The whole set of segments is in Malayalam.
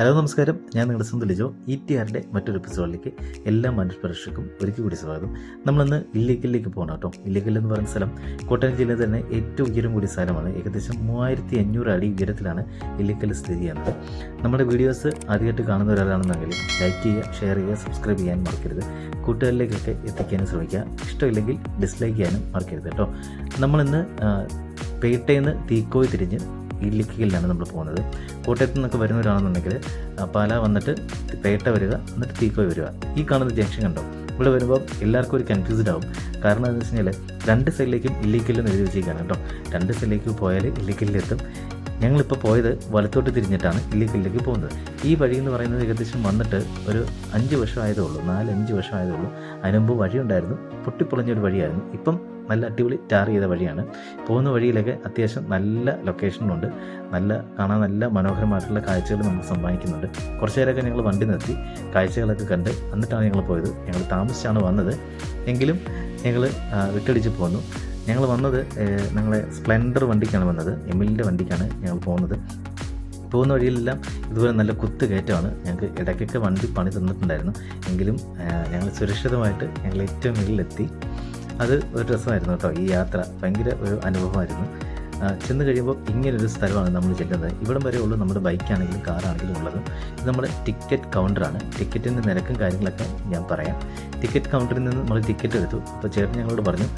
ഹലോ നമസ്കാരം. ഞാൻ നിങ്ങളുടെ സ്വന്തം ലിജോ. ഇ ടി ആറിന്റെ മറ്റൊരു എപ്പിസോഡിലേക്ക് എല്ലാ മനുഷ്യർക്കും ഒരിക്കൽ കൂടി സ്വാഗതം. നമ്മളിന്ന് ഇല്ലിക്കല്ലേക്ക് പോകണം കേട്ടോ. ഇല്ലിക്കൽ എന്ന് പറയുന്ന സ്ഥലം കോട്ടയം ജില്ലയിൽ തന്നെ ഏറ്റവും ഉയരം കൂടിയ സ്ഥലമാണ്. ഏകദേശം മൂവായിരത്തി അഞ്ഞൂറ് അടി ഉയരത്തിലാണ് ഇല്ലിക്കൽ സ്ഥിതി ചെയ്യുന്നത്. നമ്മുടെ വീഡിയോസ് ആദ്യമായിട്ട് കാണുന്ന ഒരാളാണെന്നെങ്കിൽ ലൈക്ക് ചെയ്യുക ഷെയർ ചെയ്യുക സബ്സ്ക്രൈബ് ചെയ്യാൻ മറക്കരുത്. കൂട്ടുകാരിലേക്കൊക്കെ എത്തിക്കാനും ശ്രമിക്കുക. ഇഷ്ടമില്ലെങ്കിൽ ഡിസ്ലൈക്ക് ചെയ്യാനും മറക്കരുത് കേട്ടോ. നമ്മളിന്ന് പേട്ടയിൽ നിന്ന് തീക്കോയി തിരിഞ്ഞ് ഇല്ലിക്കലിലാണ് നമ്മൾ പോകുന്നത്. കോട്ടയത്ത് നിന്നൊക്കെ വരുന്നവരാണെന്നുണ്ടെങ്കിൽ പാല വന്നിട്ട് പേട്ട വരിക എന്നിട്ട് തീക്കോയ് വരിക. ഈ കാണുന്ന ജംഗ്ഷൻ കണ്ടോ? ഇവിടെ വരുമ്പോൾ എല്ലാവർക്കും ഒരു കൺഫ്യൂസ്ഡ് ആവും. കാരണം എന്താ വെച്ച് കഴിഞ്ഞാൽ രണ്ട് സൈഡിലേക്കും ഇല്ലിക്കല്ലെന്ന് എഴുതി വെച്ചിരിക്കുകയാണ് കേട്ടോ. രണ്ട് സൈഡിലേക്ക് പോയാൽ ഇല്ലിക്കലിലെത്തും ഞങ്ങളിപ്പോൾ പോയത് വലത്തോട്ട് തിരിഞ്ഞിട്ടാണ് ഇല്ലിക്കലിലേക്ക് പോകുന്നത്. ഈ വഴി എന്ന് പറയുന്നത് ഏകദേശം വന്നിട്ട് ഒരു അഞ്ച് വർഷം ഉള്ളൂ നാലഞ്ച് വർഷം ഉള്ളൂ. അതിന് മുമ്പ് വഴിയുണ്ടായിരുന്നു പൊട്ടിപ്പൊളിഞ്ഞൊരു വഴിയായിരുന്നു. ഇപ്പം നല്ല അടിപൊളി ടാർ ചെയ്ത വഴിയാണ്. പോകുന്ന വഴിയിലൊക്കെ അത്യാവശ്യം നല്ല ലൊക്കേഷനുണ്ട് നല്ല കാണാൻ നല്ല മനോഹരമായിട്ടുള്ള കാഴ്ചകൾ നമുക്ക് സമ്മാനിക്കുന്നുണ്ട്. കുറച്ച് നേരമൊക്കെ ഞങ്ങൾ വണ്ടി നിർത്തി. കാഴ്ചകളൊക്കെ കണ്ട് എന്നിട്ടാണ് ഞങ്ങൾ പോയത്. ഞങ്ങൾ താമസിച്ചാണ് വന്നത്. എങ്കിലും ഞങ്ങൾ വിട്ടടിച്ച് പോന്നു. ഞങ്ങൾ വന്നത് ഞങ്ങളെ സ്പ്ലെൻഡർ വണ്ടിക്കാണ് വന്നത്. എമ്മിലിന്റെ വണ്ടിക്കാണ് ഞങ്ങൾ പോകുന്നത്. പോകുന്ന വഴിയിലെല്ലാം ഇതുപോലെ നല്ല കുത്ത് കയറ്റമാണ് ഞങ്ങൾക്ക് ഇടയ്ക്കൊക്കെ വണ്ടി പണി തന്നിട്ടുണ്ടായിരുന്നു. എങ്കിലും ഞങ്ങൾ സുരക്ഷിതമായിട്ട് ഞങ്ങൾ ഏറ്റവും മുകളിലെത്തി. അത് ഒരു രസമായിരുന്നു കേട്ടോ ഈ യാത്ര. ഭയങ്കര ഒരു അനുഭവമായിരുന്നു. ചെന്ന് കഴിയുമ്പോൾ ഇങ്ങനൊരു സ്ഥലമാണ് നമ്മൾ ചെല്ലുന്നത്. ഇവിടം വരെ ഉള്ളൂ നമ്മുടെ ബൈക്കാണെങ്കിലും കാറാണെങ്കിലും ഉള്ളത്. ഇത് നമ്മുടെ ടിക്കറ്റ് കൗണ്ടറാണ്. ടിക്കറ്റിന്റെ നിരക്കും കാര്യങ്ങളൊക്കെ ഞാൻ പറയാം. ടിക്കറ്റ് കൗണ്ടറിൽ നിന്ന് നമ്മൾ ടിക്കറ്റ് എടുത്തു. അപ്പോൾ ചേട്ടൻ ഞങ്ങളോട് പറഞ്ഞു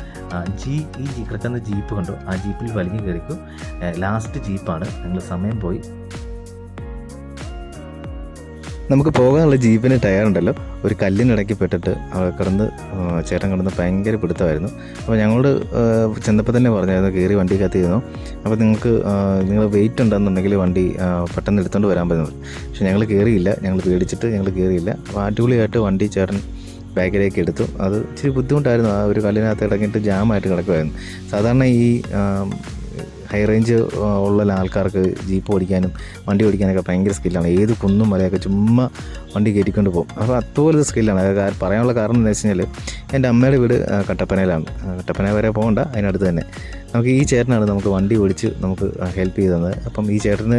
ജീ ഈ കിടക്കുന്ന ജീപ്പ് കണ്ടു? ആ ജീപ്പിൽ വലിഞ്ഞു കയറിക്കും. ലാസ്റ്റ് ജീപ്പാണ്. ഞങ്ങൾ സമയം പോയി. നമുക്ക് പോകാനുള്ള ജീപ്പിന് ടയറുണ്ടല്ലോ ഒരു കല്ലിനിടയ്ക്ക് പെട്ടിട്ട് കിടന്ന് ചേട്ടൻ കിടന്ന് ഭയങ്കര പിടുത്തമായിരുന്നു. അപ്പോൾ ഞങ്ങളോട് ചെന്നപ്പോൾ തന്നെ പറഞ്ഞായിരുന്നു കയറി വണ്ടി കത്തിയിരുന്നു അപ്പോൾ നിങ്ങൾക്ക് നിങ്ങൾ വെയിറ്റ് ഉണ്ടെന്നുണ്ടെങ്കിൽ വണ്ടി പെട്ടെന്ന് എടുത്തുകൊണ്ട് വരാൻ പറ്റുന്നത് പക്ഷേ ഞങ്ങൾ കയറിയില്ല ഞങ്ങൾ പേടിച്ചിട്ട് ഞങ്ങൾ കയറിയില്ല അപ്പോൾ അടിപൊളിയായിട്ട് വണ്ടി ചേട്ടൻ ബാക്കിലേക്ക് എടുത്തു. അത് ഇച്ചിരി ബുദ്ധിമുട്ടായിരുന്നു. ആ ഒരു കല്ലിനകത്ത് ഇടങ്ങിയിട്ട് ജാമായിട്ട് കിടക്കുമായിരുന്നു സാധാരണ ഈ ഹൈ റേഞ്ച് ഉള്ള ആൾക്കാർക്ക് ജീപ്പ് ഓടിക്കാനും വണ്ടി ഓടിക്കാനൊക്കെ ഭയങ്കര സ്കില്ലാണ് ഏത് കുന്നും മലയൊക്കെ ചുമ്മാ വണ്ടി കയറ്റിക്കൊണ്ട് പോകും. അപ്പോൾ അതുപോലത്തെ സ്കില്ലാണ് പറയാനുള്ള കാരണം എന്താണെന്ന് വെച്ച് കഴിഞ്ഞാൽ എന്റെ അമ്മയുടെ വീട് കട്ടപ്പനയിലാണ്. കട്ടപ്പന വരെ പോകണ്ട അതിനടുത്ത് തന്നെ. നമുക്ക് ഈ ചേട്ടനാണ് നമുക്ക് വണ്ടി ഓടിച്ച് നമുക്ക് ഹെൽപ്പ് ചെയ്ത് തന്നത്. അപ്പം ഈ ചേട്ടന്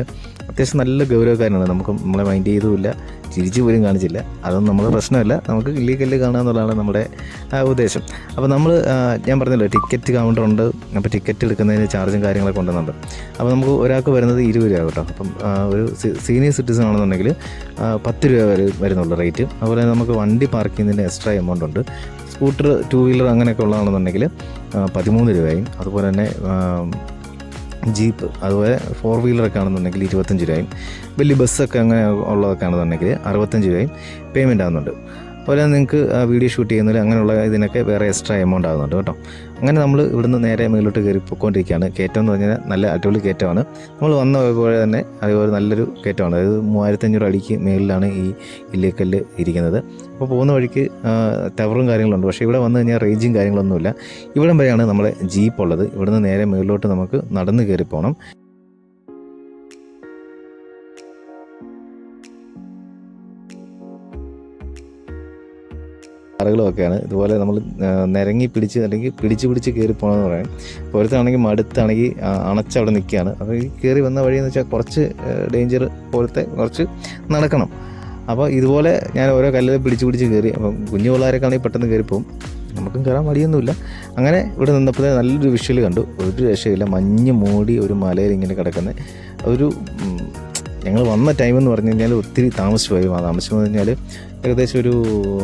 അത്യാവശ്യം നല്ല ഗൗരവക്കാരനാണ്. നമുക്ക് നമ്മളെ മൈൻഡ് ചെയ്തുമില്ല ചിരിച്ചു പോലും കാണിച്ചില്ല. അതൊന്നും നമ്മുടെ പ്രശ്നമല്ല. നമുക്ക് ഇല്ലീഗൽ കാണുക എന്നുള്ളതാണ് നമ്മുടെ ഉദ്ദേശം. അപ്പോൾ നമ്മൾ ഞാൻ പറഞ്ഞല്ലോ ടിക്കറ്റ് കൗണ്ടർ ഉണ്ട്. അപ്പോൾ ടിക്കറ്റ് എടുക്കുന്നതിന് ചാർജും കാര്യങ്ങളൊക്കെ ഉണ്ടെന്നുണ്ട്. അപ്പോൾ നമുക്ക് ഒരാൾക്ക് വരുന്നത് ഇരുപത് രൂപ കേട്ടോ. അപ്പം ഒരു സീനിയർ സിറ്റിസൺ ആണെന്നുണ്ടെങ്കിൽ പത്ത് രൂപ വരെ വരുന്നുള്ളൂ റേറ്റ് അതുപോലെ നമുക്ക് വണ്ടി പാർക്ക് ചെയ്യുന്നതിന് എക്സ്ട്രാ എമൗണ്ട് ഉണ്ട്. സ്കൂട്ടർ ടു വീലർ അങ്ങനെയൊക്കെ ഉള്ളതാണെന്നുണ്ടെങ്കിൽ പതിമൂന്ന് രൂപയും അതുപോലെ തന്നെ ജീപ്പ് അതുപോലെ ഫോർ വീലറൊക്കെ ആണെന്നുണ്ടെങ്കിൽ ഇരുപത്തഞ്ച് രൂപയും വലിയ ബസ്സൊക്കെ അങ്ങനെ ഉള്ളതൊക്കെ ആണെന്നുണ്ടെങ്കിൽ അറുപത്തഞ്ച് രൂപയും പേയ്മെന്റ് ആകുന്നുണ്ട് അതുപോലെ നിങ്ങൾക്ക് വീഡിയോ ഷൂട്ട് ചെയ്യുന്നതിൽ അങ്ങനെയുള്ള ഇതിനൊക്കെ വേറെ എക്സ്ട്രാ എമൗണ്ട് ആകുന്നുണ്ട് കേട്ടോ. അങ്ങനെ നമ്മൾ ഇവിടുന്ന് നേരെ മേലോട്ട് കയറി പൊയ്ക്കൊണ്ടിരിക്കുകയാണ്. കയറ്റം എന്ന് പറഞ്ഞാൽ നല്ല അടിപൊളി കയറ്റമാണ്. നമ്മൾ വന്ന പോലെ തന്നെ അതുപോലെ നല്ലൊരു കയറ്റമാണ്. അതായത് മൂവായിരത്തഞ്ഞൂറ് അടിക്ക് മേളിലാണ് ഈ ഇല്ലേക്കല്ല് ഇരിക്കുന്നത്. അപ്പോൾ പോകുന്ന വഴിക്ക് ടവറും കാര്യങ്ങളുണ്ട്. പക്ഷേ ഇവിടെ വന്നു കഴിഞ്ഞാൽ റേഞ്ചും കാര്യങ്ങളൊന്നുമില്ല. ഇവിടം വരെയാണ് നമ്മളെ ജീപ്പ് ഉള്ളത്. ഇവിടുന്ന് നേരെ മേളിലോട്ട് നമുക്ക് നടന്ന് കയറി പോകണം. കാറുകളും ഒക്കെയാണ് ഇതുപോലെ നമ്മൾ നിരങ്ങി പിടിച്ച് അല്ലെങ്കിൽ പിടിച്ച് പിടിച്ച് കയറി പോകണമെന്ന് പറയാം. പോലത്താണെങ്കിൽ മടുത്താണെങ്കിൽ അണച്ചവിടെ നിൽക്കുകയാണ്. അപ്പോൾ ഈ കയറി വന്ന വഴിയെന്ന് വെച്ചാൽ കുറച്ച് ഡേഞ്ചർ പോലത്തെ കുറച്ച് നടക്കണം. അപ്പോൾ ഇതുപോലെ ഞാൻ ഓരോ കല്ലിൽ പിടിച്ച് പിടിച്ച് കയറി അപ്പം കുഞ്ഞു പിള്ളേരൊക്കെ പെട്ടെന്ന് കയറി പോകും നമുക്കും കയറാൻ മടിയൊന്നുമില്ല. അങ്ങനെ ഇവിടെ നിന്നപ്പോഴേ നല്ലൊരു വിഷ്വൽ കണ്ടു. ഒരു രക്ഷയില്ല മഞ്ഞ് മൂടി ഒരു മലയിൽ ഇങ്ങനെ കിടക്കുന്ന ഒരു ഞങ്ങൾ വന്ന ടൈം എന്ന് പറഞ്ഞു കഴിഞ്ഞാൽ ഒത്തിരി താമസിച്ചു പോയി ആ താമസിച്ചു എന്ന് പറഞ്ഞാൽ ഏകദേശം ഒരു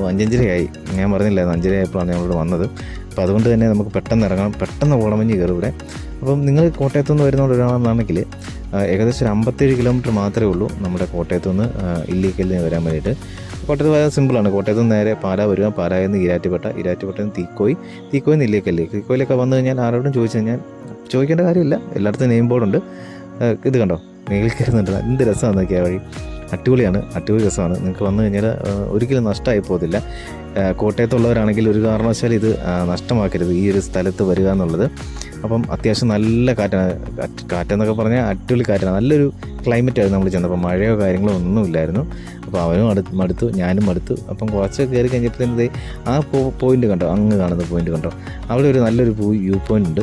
അഞ്ചഞ്ചരയായി. ഞാൻ പറഞ്ഞില്ലായിരുന്നു അഞ്ചര ആയപ്പോഴാണ് ഞങ്ങളിവിടെ വന്നത്. അപ്പോൾ അതുകൊണ്ട് തന്നെ നമുക്ക് പെട്ടെന്ന് ഇറങ്ങണം. പെട്ടെന്ന് ഓടമഞ്ഞ് കയറും ഇവിടെ. അപ്പം നിങ്ങൾ കോട്ടയത്തു നിന്ന് വരുന്ന ഒരാളാണെന്നാണെങ്കിൽ ഏകദേശം ഒരു അമ്പത്തേഴ് കിലോമീറ്റർ മാത്രമേ ഉള്ളൂ നമ്മുടെ കോട്ടയത്തു നിന്ന് ഇല്ലിക്കലിന് വരാൻ വേണ്ടിയിട്ട്. കോട്ടയത്ത് വളരെ സിമ്പിളാണ്. കോട്ടയത്ത് നിന്ന് നേരെ പാല വരിക. പാലായിൽ നിന്ന് ഈരാറ്റുപേട്ട ഈരാറ്റുപേട്ടയിൽ നിന്ന് തീക്കോയി. തീക്കോയി നിന്ന് ഇല്ലിക്കല്ല്. തീക്കോയിലൊക്കെ വന്നു കഴിഞ്ഞാൽ ആരോടും ചോദിച്ചു കഴിഞ്ഞാൽ ചോദിക്കേണ്ട കാര്യമില്ല. എല്ലായിടത്തും നെയിം ബോർഡുണ്ട്. ഇത് കണ്ടോ? മേളിൽ കയറുന്നുണ്ട് എന്ത് രസമാണ് നോക്കിയാൽ വഴി. അടിപൊളിയാണ്. അടിപൊളി രസമാണ്. നിങ്ങൾക്ക് വന്നു കഴിഞ്ഞാൽ ഒരിക്കലും നഷ്ടമായി പോകത്തില്ല. കോട്ടയത്തുള്ളവരാണെങ്കിൽ ഒരു കാരണവശാലും ഇത് നഷ്ടമാക്കരുത്. ഈ ഒരു സ്ഥലത്ത് വരിക എന്നുള്ളത്. അപ്പം അത്യാവശ്യം നല്ല കാറ്റാണ് കാറ്റ് കാറ്റെന്നൊക്കെ പറഞ്ഞാൽ അടിപൊളി കാറ്റാണ്. നല്ലൊരു ക്ലൈമറ്റ് ആയിരുന്നു നമ്മൾ ചെന്നപ്പോൾ. മഴയോ കാര്യങ്ങളോ ഒന്നും ഇല്ലായിരുന്നു. അപ്പോൾ അവനും അടുത്ത് മടുത്തു. ഞാനും മടുത്തു. അപ്പം കുറച്ച് കയറി കഴിഞ്ഞപ്പോഴത്തേനും ദേ ആ പോയിന്റ് കണ്ടോ? അങ്ങ് കാണുന്ന പോയിന്റ് കണ്ടോ? അവിടെ ഒരു നല്ലൊരു വ്യൂ പോയിന്റ് ഉണ്ട്.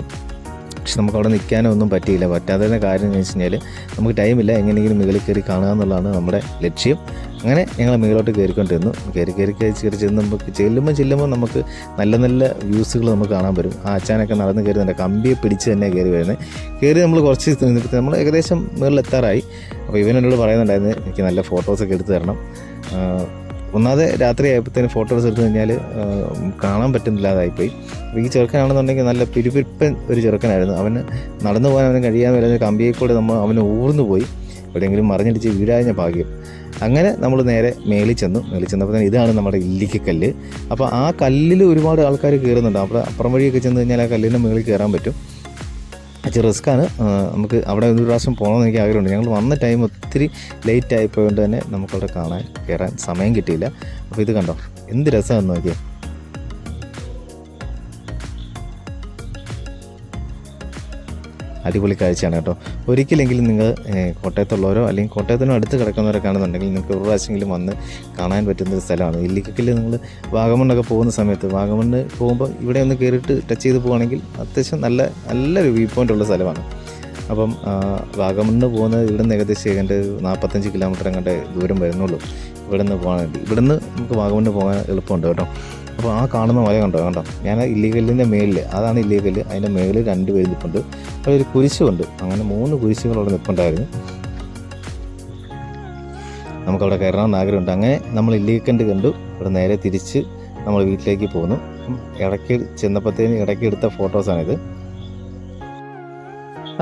പക്ഷെ നമുക്ക് അവിടെ നിൽക്കാനോ ഒന്നും പറ്റിയില്ല. പറ്റാത്തതിന്റെ കാര്യം എന്ന് വെച്ച് കഴിഞ്ഞാൽ നമുക്ക് ടൈമില്ല. എങ്ങനെയെങ്കിലും മുകളിൽ കയറി കാണുക എന്നുള്ളതാണ് നമ്മുടെ ലക്ഷ്യം. അങ്ങനെ ഞങ്ങൾ മുകളിലോട്ട് കയറിക്കൊണ്ടിരുന്നു. കയറി കയറി കയറി ചെന്ന് നമുക്ക് ചെല്ലുമ്പോൾ ചെല്ലുമ്പോൾ നമുക്ക് നല്ല നല്ല വ്യൂസുകൾ നമുക്ക് കാണാൻ വരും. ആ അച്ഛനൊക്കെ നടന്ന് കയറുന്നുണ്ട് കമ്പിയെ പിടിച്ച് തന്നെ കയറി വരുന്നത് കയറി നമ്മൾ കുറച്ച് നമ്മൾ ഏകദേശം മുകളിൽ എത്താറായി. അപ്പോൾ ഇവൻ എന്നോട് പറയുന്നുണ്ടായിരുന്നു എനിക്ക് നല്ല ഫോട്ടോസൊക്കെ എടുത്തു തരണം. ഒന്നാമത് രാത്രി ആയപ്പോഴത്തേന് ഫോട്ടോസ് എടുത്തു കഴിഞ്ഞാൽ കാണാൻ പറ്റുന്നില്ലാതായിപ്പോയി. അപ്പോൾ ഈ ചെറുക്കനാണെന്നുണ്ടെങ്കിൽ നല്ല പിരിപിരിപ്പൻ ഒരു ചെറുക്കനായിരുന്നു. അവന് നടന്നു പോകാൻ അവന് കഴിയാൻ വരുന്ന കമ്പിയെ കൂടെ നമ്മൾ അവന് ഊർന്നു പോയി. എവിടെയെങ്കിലും മറിഞ്ഞടിച്ച് വീഴാഞ്ഞ ഭാഗ്യം. അങ്ങനെ നമ്മൾ നേരെ മേളിൽ ചെന്നു. മേളിൽ ചെന്നപ്പോൾ തന്നെ ഇതാണ് നമ്മുടെ ഇല്ലിക്കക്കല്ല് അപ്പോൾ ആ കല്ലിൽ ഒരുപാട് ആൾക്കാർ കയറുന്നുണ്ട് അപ്പോൾ അപ്പുറം വഴിയൊക്കെ ചെന്ന് കഴിഞ്ഞാൽ ആ കല്ലിന്റെ മേളിൽ കയറാൻ പറ്റും. ഇച്ചിരി റിസ്ക്കാണ് നമുക്ക് അവിടെ ഒരു പ്രാവശ്യം പോകണമെന്ന് എനിക്ക് ആഗ്രഹമുണ്ട്. ഞങ്ങൾ വന്ന ടൈം ഒത്തിരി ലേറ്റ് ആയിപ്പോയതുകൊണ്ട് തന്നെ നമുക്കവിടെ കാണാൻ കയറാൻ സമയം കിട്ടിയില്ല. അപ്പോൾ ഇത് കണ്ടോ? എന്ത് രസമാണെന്ന് നോക്കിയാൽ അടിപൊളി കാഴ്ചയാണ് കേട്ടോ. ഒരിക്കലെങ്കിലും നിങ്ങൾ കോട്ടയത്തുള്ളവരോ അല്ലെങ്കിൽ കോട്ടയത്തിനും അടുത്ത് കിടക്കുന്നവരൊക്കെയാണെന്നുണ്ടെങ്കിൽ നിങ്ങൾക്ക് ഒരു പ്രാവശ്യമെങ്കിലും വന്ന് കാണാൻ പറ്റുന്ന ഒരു സ്ഥലമാണ്. ഇല്ലിക്കൽ നിങ്ങൾ വാഗമണ്ണൊക്കെ പോകുന്ന സമയത്ത് വാഗമണ്ണ് പോകുമ്പോൾ ഇവിടെ ഒന്ന് കയറിയിട്ട് ടച്ച് ചെയ്ത് പോകുകയാണെങ്കിൽ അത്യാവശ്യം നല്ല നല്ലൊരു വ്യൂ പോയിന്റ് ഉള്ള സ്ഥലമാണ്. അപ്പം വാഗമണ്ണ് പോകുന്നത് ഇവിടെ നിന്ന് ഏകദേശം ഏതാണ്ട് നാൽപ്പത്തഞ്ച് കിലോമീറ്റർ അങ്ങോട്ട് ദൂരം വരുന്നുള്ളൂ. ഇവിടെ നിന്ന് പോകാൻ വേണ്ടി. ഇവിടെ നിന്ന് നമുക്ക് വാഗമണ്ണ് പോകാൻ എളുപ്പമുണ്ട് കേട്ടോ. അപ്പോൾ ആ കാണുന്ന മല കണ്ടോ കണ്ടോ? ഞാൻ ഇല്ലീഗലിന്റെ മേളിൽ അതാണ് ഇല്ലീഗൽ അതിന്റെ മേളിൽ രണ്ട് പേര് നിൽപ്പുണ്ട് അപ്പോൾ ഒരു കുരിശുണ്ട്. അങ്ങനെ മൂന്ന് കുരിശുകളവിടെ നിൽപ്പുണ്ടായിരുന്നു നമുക്കവിടെ കയറണമെന്ന് ആഗ്രഹമുണ്ട് അങ്ങനെ നമ്മൾ ഇല്ലീഗന്റ് കണ്ടു. ഇവിടെ നേരെ തിരിച്ച് നമ്മൾ വീട്ടിലേക്ക് പോന്നു ഇടയ്ക്ക് ചെന്നപ്പോഴത്തേന് ഇടയ്ക്ക് എടുത്ത ഫോട്ടോസാണിത്.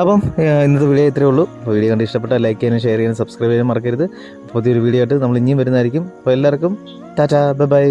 അപ്പം ഇന്നത്തെ വീഡിയോ ഇത്രയേ ഉള്ളൂ. അപ്പോൾ വീഡിയോ കണ്ട് ഇഷ്ടപ്പെട്ടാൽ ലൈക്ക് ചെയ്യാനും ഷെയർ ചെയ്യാനും സബ്സ്ക്രൈബ് ചെയ്യാനും മറക്കരുത്. പുതിയൊരു വീഡിയോ ആയിട്ട് നമ്മൾ ഇനിയും വരുന്നതായിരിക്കും. അപ്പോൾ എല്ലാവർക്കും ടാറ്റാ ബൈ ബൈ.